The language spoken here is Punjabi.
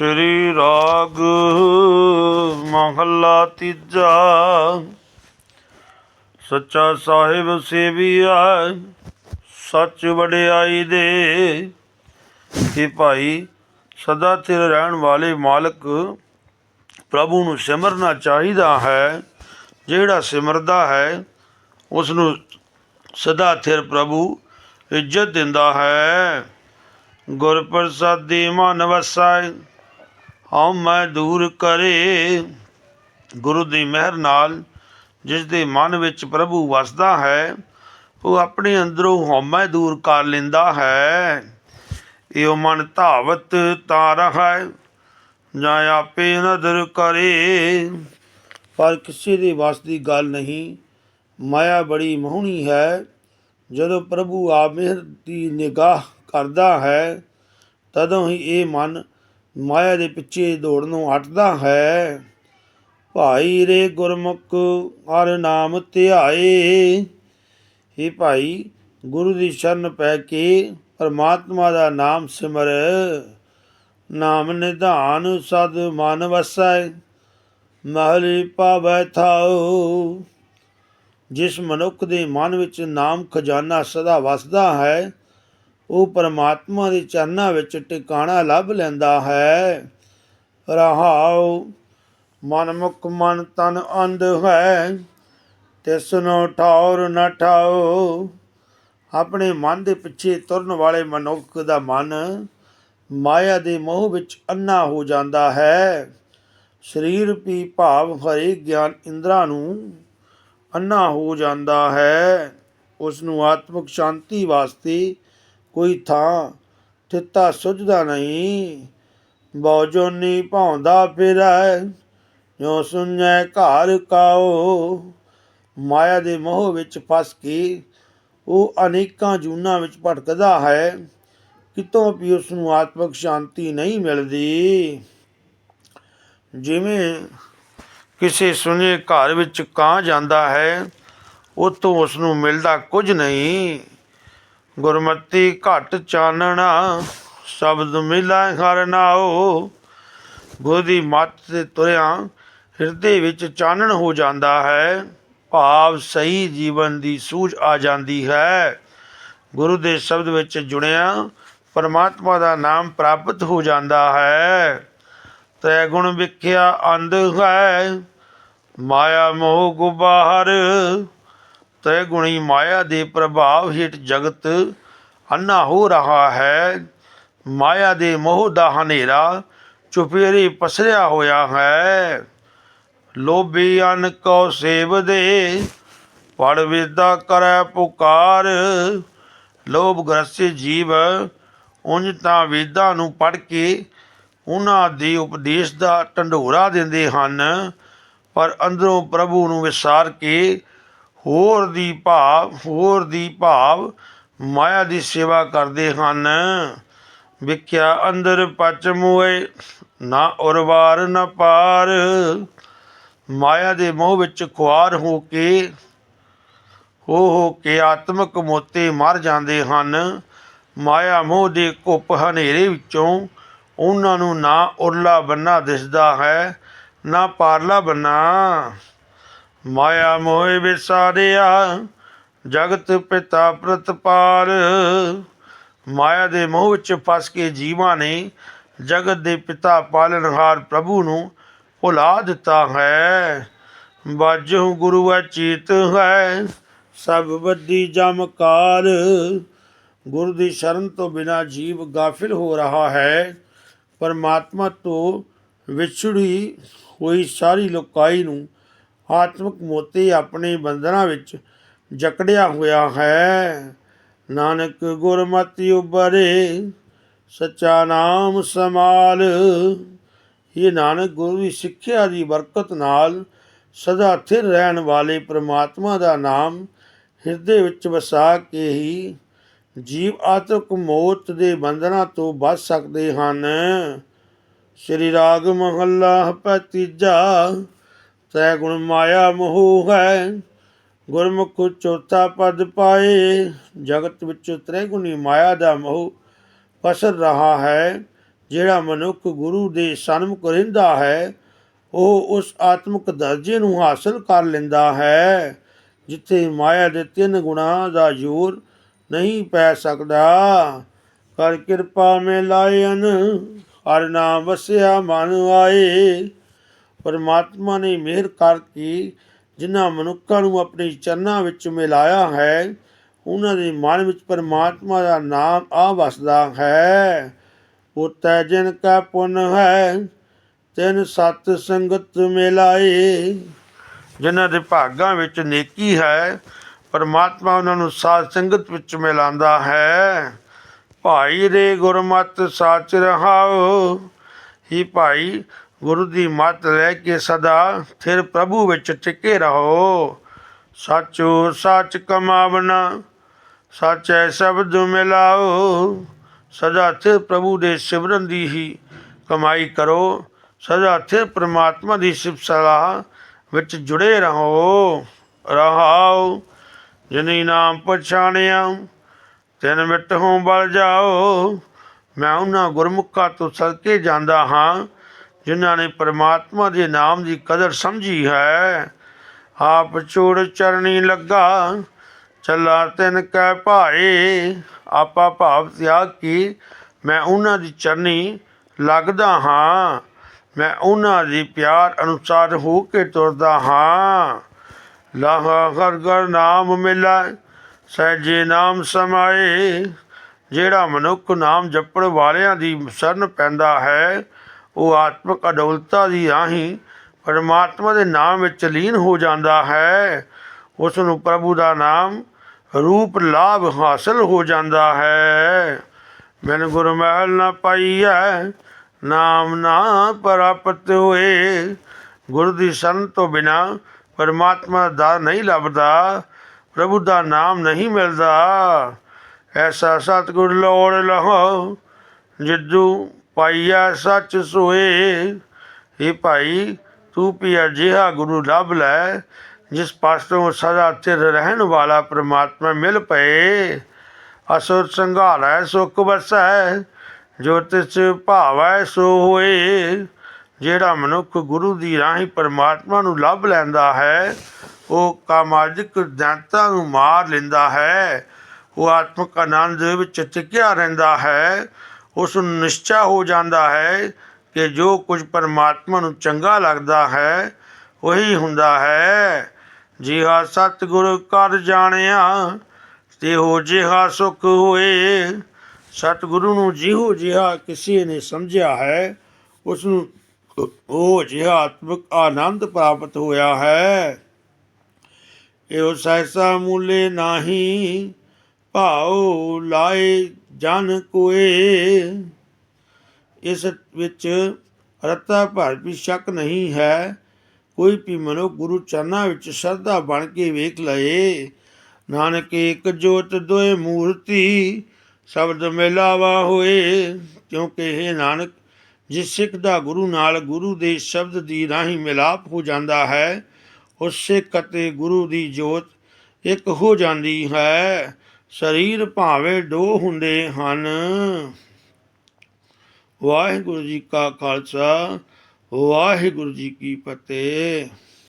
ਸ੍ਰੀ ਰਾਗ ਮਹੱਲਾ ਤੀਜਾ। ਸੱਚਾ ਸਾਹਿਬ ਸੇਵੀਆ ਸੱਚ ਵਡਿਆਈ ਦੇ। ਕਿ ਭਾਈ ਸਦਾ ਚਿਰ ਰਹਿਣ ਵਾਲੇ ਮਾਲਕ ਪ੍ਰਭੂ ਨੂੰ ਸਿਮਰਨਾ ਚਾਹੀਦਾ ਹੈ। ਜਿਹੜਾ ਸਿਮਰਦਾ ਹੈ ਉਸ ਨੂੰ ਸਦਾ ਥਿਰ ਪ੍ਰਭੂ ਇੱਜ਼ਤ ਦਿੰਦਾ ਹੈ। ਗੁਰ ਪ੍ਰਸਾਦੀ ਮਨ ਵਸਾਇ ਹਉ ਮੈਂ ਦੂਰ ਕਰੇ ਗੁਰੂ ਦੀ ਮਿਹਰ ਨਾਲ, ਜਿਸ ਦੇ ਮਨ ਵਿੱਚ ਪ੍ਰਭੂ ਵਸਦਾ ਹੈ, ਉਹ ਆਪਣੇ ਅੰਦਰੋਂ ਹਉਮੈ ਦੂਰ ਕਰ ਲੈਂਦਾ ਹੈ। ਇਹੋ ਮਨ ਧਾਵਤ ਤਾਂ ਹੈ ਜਾਂ ਆਪੇ ਨਦਰ ਕਰੇ। ਪਰ ਕਿਸੇ ਦੇ ਵਸ ਦੀ ਗੱਲ ਨਹੀਂ, ਮਾਇਆ ਬੜੀ ਮੋਹਣੀ ਹੈ। ਜਦੋਂ ਪ੍ਰਭੂ ਆਪ ਮਿਹਰ ਦੀ ਨਿਗਾਹ ਕਰਦਾ ਹੈ, ਤਦੋਂ ਹੀ ਇਹ ਮਨ ਮਾਇਆ ਦੇ ਪਿੱਛੇ ਦੌੜਨੋਂ ਹਟਦਾ ਹੈ। ਭਾਈ ਰੇ ਗੁਰਮੁਖ ਹਰ ਨਾਮ ਧਿਆਏ। हे ਭਾਈ, ਗੁਰੂ ਦੀ ਸ਼ਰਨ ਪੈ ਕੇ ਪਰਮਾਤਮਾ ਦਾ ਨਾਮ ਸਿਮਰ। ਨਾਮ ਨਿਧਾਨ ਸਦ ਮਨ ਵਸੈ, ਮਹਲੀ ਪਾਵੈ ਥਾਉ। ਜਿਸ ਮਨੁੱਖ ਦੇ ਮਨ ਵਿੱਚ ਨਾਮ ਖਜ਼ਾਨਾ ਸਦਾ ਵਸਦਾ ਹੈ ਉਹ ਪਰਮਾਤਮਾ ਦੇ ਚਰਨਾਂ ਵਿੱਚ ਟਿਕਾਣਾ ਲੱਭ ਲੈਂਦਾ ਹੈ। ਰਹਾਉ ਮਨਮੁਖ ਮਨ ਤਨ ਅੰਧ ਹੈ। ਤਿਸਨੋ ਠੌਰ ਨ ਠਾਉ। ਆਪਣੇ ਮਨ ਦੇ ਪਿੱਛੇ ਤੁਰਨ ਵਾਲੇ ਮਨੁੱਖ ਦਾ ਮਨ ਮਾਇਆ ਦੇ ਮੋਹ ਵਿੱਚ ਅੰਨਾ ਹੋ ਜਾਂਦਾ ਹੈ। ਸਰੀਰ ਵੀ ਭਾਵ ਹਰੇ ਗਿਆਨ ਇੰਦਰਾ ਨੂੰ ਅੰਨਾ ਹੋ ਜਾਂਦਾ ਹੈ। ਉਸ ਨੂੰ ਆਤਮਿਕ ਸ਼ਾਂਤੀ ਵਾਸਤੇ ਕੋਈ ਥਾਂ ਥਿੱਤਾ ਸੁਝਦਾ ਨਹੀਂ। ਬੌਜੋਨੀ ਭਾਉਂਦਾ ਫਿਰੈ ਜੋ ਸੁਣੈ ਘਰ ਕਾਓ। ਮਾਇਆ ਦੇ ਮੋਹ ਵਿੱਚ ਫਸ ਕੇ ਉਹ ਅਨੇਕਾਂ ਜੂਨਾਂ ਵਿੱਚ ਭਟਕਦਾ ਹੈ। ਕਿਤੋਂ ਵੀ ਉਸ ਨੂੰ ਆਤਮਿਕ ਸ਼ਾਂਤੀ ਨਹੀਂ ਮਿਲਦੀ। ਜਿਵੇਂ ਕਿਸੇ ਸੁਨੇ ਘਰ ਵਿੱਚ ਕਾਂ ਜਾਂਦਾ ਹੈ, ਉਤੋਂ ਉਸ ਨੂੰ ਮਿਲਦਾ ਕੁਝ ਨਹੀਂ। ਗੁਰਮਤੀ ਘਟ ਚਾਨਣਾ, ਸ਼ਬਦ ਮਿਲਾ ਹਰ ਨਾਓ ਗੁਰੂ ਦੀ ਮੱਤ ਤੇ ਤੁਰਿਆ, ਹਿਰਦੇ ਵਿੱਚ ਚਾਨਣ ਹੋ ਜਾਂਦਾ ਹੈ। ਭਾਵ ਸਹੀ ਜੀਵਨ ਦੀ ਸੂਝ ਆ ਜਾਂਦੀ ਹੈ। ਗੁਰੂ ਦੇ ਸ਼ਬਦ ਵਿੱਚ ਜੁੜਿਆ, ਪਰਮਾਤਮਾ ਦਾ ਨਾਮ ਪ੍ਰਾਪਤ ਹੋ ਜਾਂਦਾ ਹੈ। ਤ੍ਰੈ ਗੁਣ ਵਿਖਿਆ ਅੰਧ ਹੈ, ਮਾਇਆ ਮੋਹ ਗੁਬਾਹਰ ਤ੍ਰੈ ਮਾਇਆ ਦੇ ਪ੍ਰਭਾਵ ਹੇਠ ਜਗਤ ਅੰਨਾ ਹੋ ਰਹਾ ਹੈ। ਮਾਇਆ ਦੇ ਮੋਹ ਦਾ ਹਨੇਰਾ ਚੁਪੇਰੇ ਪਸਰਿਆ ਹੋਇਆ ਹੈ। ਲੋਭੀ ਅਨ ਕੋ ਸੇਵ ਪੜ ਵਿਦਾ ਕਰੈ ਪੁਕਾਰ। ਲੋਭ ਗ੍ਰਸਤ ਜੀਵ ਉਂਝ ਤਾਂ ਵੇਦਾਂ ਨੂੰ ਪੜ ਕੇ ਉਹਨਾਂ ਦੇ ਉਪਦੇਸ਼ ਦਾ ਢੰਡੋਰਾ ਦਿੰਦੇ ਹਨ, ਪਰ ਅੰਦਰੋਂ ਪ੍ਰਭੂ ਨੂੰ ਵਿਸਾਰ ਕੇ ਹੋਰ ਦੀ ਭਾਵ, ਹੋਰ ਦੀ ਭਾਵ ਮਾਇਆ ਦੀ ਸੇਵਾ ਕਰਦੇ ਹਨ। ਵਿਖਿਆ ਅੰਦਰ ਪਚ ਮੋਏ ਨਾ ਉਰਵਾਰ, ਨਾ ਪਾਰ। ਮਾਇਆ ਦੇ ਮੋਹ ਵਿੱਚ ਖੁਆਰ ਹੋ ਕੇ, ਹੋ ਹੋ ਕੇ ਆਤਮਿਕ ਮੋਤੇ ਮਰ ਜਾਂਦੇ ਹਨ। ਮਾਇਆ ਮੋਹ ਦੇ ਘੁੱਪ ਹਨੇਰੇ ਵਿੱਚੋਂ ਉਹਨਾਂ ਨੂੰ ਨਾ ਉਰਲਾ ਬੰਨਾ ਦਿਸਦਾ ਹੈ, ਨਾ ਪਾਰਲਾ ਬੰਨਾ। ਮਾਇਆ ਮੋਹ ਵਿਸਾਰਿਆ, ਜਗਤ ਪਿਤਾ ਪ੍ਰਤਪਾਲ ਮਾਇਆ ਦੇ ਮੋਹ ਵਿੱਚ ਫਸ ਕੇ ਜੀਵਾਂ ਨੇ ਜਗਤ ਦੇ ਪਿਤਾ ਪਾਲਣਹਾਰ ਪ੍ਰਭੂ ਨੂੰ ਭੁਲਾ ਦਿੱਤਾ ਹੈ। ਬਾਜਹੁ ਗੁਰੂ ਅਚੀਤ ਹੈ, ਸਭ ਬੱਦੀ ਜਮਕਾਰ ਗੁਰੂ ਦੀ ਸ਼ਰਨ ਤੋਂ ਬਿਨਾ ਜੀਵ ਗਾਫਿਲ ਹੋ ਰਹਾ ਹੈ। ਪਰਮਾਤਮਾ ਤੋਂ ਵਿਛੜੀ ਹੋਈ ਸਾਰੀ ਲੋਕਾਈ ਨੂੰ ਆਤਮਿਕ ਮੋਤੀ ਆਪਣੇ ਬੰਧਨਾਂ ਵਿੱਚ ਜਕੜਿਆ ਹੋਇਆ ਹੈ। ਨਾਨਕ ਗੁਰਮਤਿ ਉਬਰੇ ਸੱਚਾ ਨਾਮ ਸਮਾਲ ਇਹ ਨਾਨਕ ਗੁਰੂ ਦੀ ਸਿੱਖਿਆ ਦੀ ਬਰਕਤ ਨਾਲ ਸਦਾ ਸਥਿਰ ਰਹਿਣ ਵਾਲੇ ਪ੍ਰਮਾਤਮਾ ਦਾ ਨਾਮ ਹਿਰਦੇ ਵਿੱਚ ਵਸਾ ਕੇ ਹੀ ਜੀਵ ਆਤਮਕ ਮੌਤ ਦੇ ਬੰਧਨਾਂ ਤੋਂ ਬਚ ਸਕਦੇ ਹਨ। ਸ੍ਰੀ ਰਾਗ ਮਹੱਲਾ ਤੀਜਾ ਤੈ ਗੁਣ ਮਾਇਆ ਮੋਹ ਹੈ, ਗੁਰਮੁਖ ਚੌਥਾ ਪਦ ਪਾਏ। ਜਗਤ ਵਿੱਚ ਤ੍ਰੈ ਗੁਣੀ ਮਾਇਆ ਦਾ ਮੋਹ ਪਸਰ ਰਹਾ ਹੈ, ਜਿਹੜਾ ਮਨੁੱਖ ਗੁਰੂ ਦੇ ਸਨਮੁਖ ਰਹਿੰਦਾ ਹੈ, ਉਹ ਉਸ ਆਤਮਿਕ ਦਰਜੇ ਨੂੰ ਹਾਸਲ ਕਰ ਲੈਂਦਾ ਹੈ, ਜਿੱਥੇ ਮਾਇਆ ਦੇ ਤਿੰਨ ਗੁਣਾਂ ਦਾ ਜ਼ੋਰ ਨਹੀਂ ਪੈ ਸਕਦਾ। ਕਰ ਕਿਰਪਾ ਮੇ ਲਾਇਨ ਹਰ ਨਾਮ ਵਸਿਆ ਮਨ ਆਏ। ਪਰਮਾਤਮਾ ਨੇ ਮਿਹਰ ਕਰਕੇ ਜਿਨ੍ਹਾਂ ਮਨੁੱਖਾਂ ਨੂੰ ਆਪਣੇ ਚਰਨਾਂ ਵਿੱਚ ਮਿਲਾਇਆ ਹੈ, ਉਹਨਾਂ ਦੇ ਮਨ ਵਿੱਚ ਪਰਮਾਤਮਾ ਦਾ ਨਾਮ ਆ ਵਸਦਾ ਹੈ। ਉਤੈ ਜਿਨ ਕਾ ਪੁੰਨ ਹੈ, ਤਿਨ ਸਤ ਸੰਗਤ ਮਿਲਾਏ। ਜਿਨ੍ਹਾਂ ਦੇ ਭਾਗਾਂ ਵਿੱਚ ਨੇਕੀ ਹੈ, ਪਰਮਾਤਮਾ ਉਹਨਾਂ ਨੂੰ ਸਾਧ ਸੰਗਤ ਵਿੱਚ ਮਿਲਾਉਂਦਾ ਹੈ। ਭਾਈ ਰੇ ਗੁਰਮਤਿ ਸਾਚ ਰਹਾਓ, ਹੀ ਭਾਈ ਗੁਰੂ ਦੀ ਮੱਤ ਲੈ ਕੇ ਸਦਾ ਥਿਰ ਪ੍ਰਭੂ ਵਿੱਚ ਟਿਕੇ ਰਹੋ। ਸੱਚੋ ਸੱਚ ਕਮਾਵਣਾ, ਸੱਚੈ ਸ਼ਬਦ ਮਿਲਾਓ, ਸਦਾ ਥਿਰ ਪ੍ਰਭੂ ਦੇ ਸਿਮਰਨ ਦੀ ਹੀ ਕਮਾਈ ਕਰੋ, ਸਦਾ ਥਿਰ ਪ੍ਰਮਾਤਮਾ ਦੀ ਸਿਫਤ ਸਲਾਹ ਵਿੱਚ ਜੁੜੇ ਰਹੋ। ਰਹਾਓ, ਜਿਨੀ ਨਾਮ ਪਛਾਣਿਆ, ਤਿਨ ਮਿੱਟ ਹੋਂ ਬਲ ਜਾਓ, ਮੈਂ ਉਹਨਾਂ ਗੁਰਮੁਖਾਂ ਤੋਂ ਸਦਕੇ ਜਾਂਦਾ ਹਾਂ। ਜਿਨ੍ਹਾਂ ਨੇ ਪਰਮਾਤਮਾ ਦੇ ਨਾਮ ਦੀ ਕਦਰ ਸਮਝੀ ਹੈ, ਆਪ ਚੂੜ ਚਰਣੀ ਲੱਗਾ, ਚੱਲਾ ਤਿਨ ਕੈ ਭਾਏ, ਆਪਾ ਭਾਵ ਤਿਆਗ ਕੀ, ਮੈਂ ਉਹਨਾਂ ਦੀ ਚਰਨੀ ਲੱਗਦਾ ਹਾਂ, ਮੈਂ ਉਹਨਾਂ ਦੀ ਪਿਆਰ ਅਨੁਸਾਰ ਹੋ ਕੇ ਤੁਰਦਾ ਹਾਂ। ਲਾਹਾ ਹਰ ਗਰ ਨਾਮ ਮਿਲਾ, ਸਹਿਜੇ ਨਾਮ ਸਮਾਏ, ਜਿਹੜਾ ਮਨੁੱਖ ਨਾਮ ਜਪਣ ਵਾਲਿਆਂ ਦੀ ਸ਼ਰਨ ਪੈਂਦਾ ਹੈ ਉਹ ਆਤਮਿਕ ਅਡੋਲਤਾ ਦੀ ਰਾਹੀਂ ਪਰਮਾਤਮਾ ਦੇ ਨਾਮ ਵਿੱਚ ਲੀਨ ਹੋ ਜਾਂਦਾ ਹੈ। ਉਸ ਨੂੰ ਪ੍ਰਭੂ ਦਾ ਨਾਮ ਰੂਪ ਲਾਭ ਹਾਸਲ ਹੋ ਜਾਂਦਾ ਹੈ। ਬਿਨ ਗੁਰ ਮਹਿਲ ਨਾ ਪਾਈਐ, ਨਾਮ ਨਾ ਪ੍ਰਾਪਤ ਹੋਏ। ਗੁਰ ਦੀ ਸ਼ਰਨ ਤੋਂ ਬਿਨਾ ਪਰਮਾਤਮਾ ਦਾ ਨਹੀਂ ਲੱਭਦਾ, ਪ੍ਰਭੂ ਦਾ ਨਾਮ ਨਹੀਂ ਮਿਲਦਾ। ਐਸਾ ਸਤਿਗੁਰ ਲੋੜ ਲਹੋ, ਜਿੱਦੂ ਪਾਈਆ ਸੱਚ ਸੋਏ। ਇਹ ਭਾਈ, ਤੂੰ ਵੀ ਅਜਿਹਾ ਗੁਰੂ ਲੱਭ ਲੈ, ਜਿਸ ਪਾਸੋਂ ਸਦਾ ਚਿਰ ਰਹਿਣ ਵਾਲਾ ਪ੍ਰਮਾਤਮਾ ਮਿਲ ਪਏ। ਅਸੁਰ ਸੰਘਾਰੈ ਸੁਖ ਵਸੈ, ਜੋ ਤਿਸ ਭਾਵੈ ਸੋ ਹੋਏ। ਜਿਹੜਾ ਮਨੁੱਖ ਗੁਰੂ ਦੀ ਰਾਹੀਂ ਪਰਮਾਤਮਾ ਨੂੰ ਲੱਭ ਲੈਂਦਾ ਹੈ, ਉਹ ਕਾਮਾਜਿਕ ਦੈਂਤਾਂ ਨੂੰ ਮਾਰ ਲੈਂਦਾ ਹੈ। ਉਹ ਆਤਮਿਕ ਆਨੰਦ ਵਿੱਚ ਟਿਕਿਆ ਰਹਿੰਦਾ ਹੈ। ਉਸ ਨੂੰ ਨਿਸ਼ਚਾ ਹੋ ਜਾਂਦਾ ਹੈ ਕਿ ਜੋ ਕੁਝ ਪਰਮਾਤਮਾ ਨੂੰ ਚੰਗਾ ਲੱਗਦਾ ਹੈ, ਉਹੀ ਹੁੰਦਾ ਹੈ। ਜਿਹਾ ਸਤਿਗੁਰ ਕਰ ਜਾਣਿਆ ਤੇ ਹੋ ਜਿਹਾ ਸੁਖ ਹੋਏ। ਸਤਿਗੁਰੂ ਨੂੰ ਜਿਹੋ ਜਿਹਾ ਕਿਸੇ ਨੇ ਸਮਝਿਆ ਹੈ, ਉਸ ਨੂੰ ਉਹ ਜਿਹਾ ਆਤਮਿਕ ਆਨੰਦ ਪ੍ਰਾਪਤ ਹੋਇਆ ਹੈ। ਇਹੋ ਸਹਿਸਾ ਮੂਲੇ ਨਾਹੀ ਭਾਉ ਲਾਏ ਜਨ ਕੋਏ। ਇਸ ਵਿੱਚ ਰਤਾ ਭਰ ਵੀ ਸ਼ੱਕ ਨਹੀਂ ਹੈ। ਕੋਈ ਵੀ ਮਨੁੱਖ ਗੁਰੂ ਚਰਨਾਂ ਵਿੱਚ ਸ਼ਰਧਾ ਬਣ ਕੇ ਵੇਖ ਲਏ। ਨਾਨਕ ਇੱਕ ਜੋਤ ਦੋਏ ਮੂਰਤੀ, ਸ਼ਬਦ ਮਿਲਾਵਾ ਹੋਏ। ਕਿਉਂਕਿ ਇਹ ਨਾਨਕ, ਜਿਸ ਸਿੱਖ ਦਾ ਗੁਰੂ ਨਾਲ ਗੁਰੂ ਦੇ ਸ਼ਬਦ ਦੀ ਰਾਹੀਂ ਮਿਲਾਪ ਹੋ ਜਾਂਦਾ ਹੈ, ਉਸ ਸਿੱਖ ਅਤੇ ਗੁਰੂ ਦੀ ਜੋਤ ਇੱਕ ਹੋ ਜਾਂਦੀ ਹੈ। ਸਰੀਰ ਭਾਵੇਂ ਦੋ ਹੁੰਦੇ ਹਨ। ਵਾਹਿਗੁਰੂ ਜੀ ਕਾ ਖਾਲਸਾ ਵਾਹਿਗੁਰੂ ਜੀ ਕੀ ਫਤਿਹ।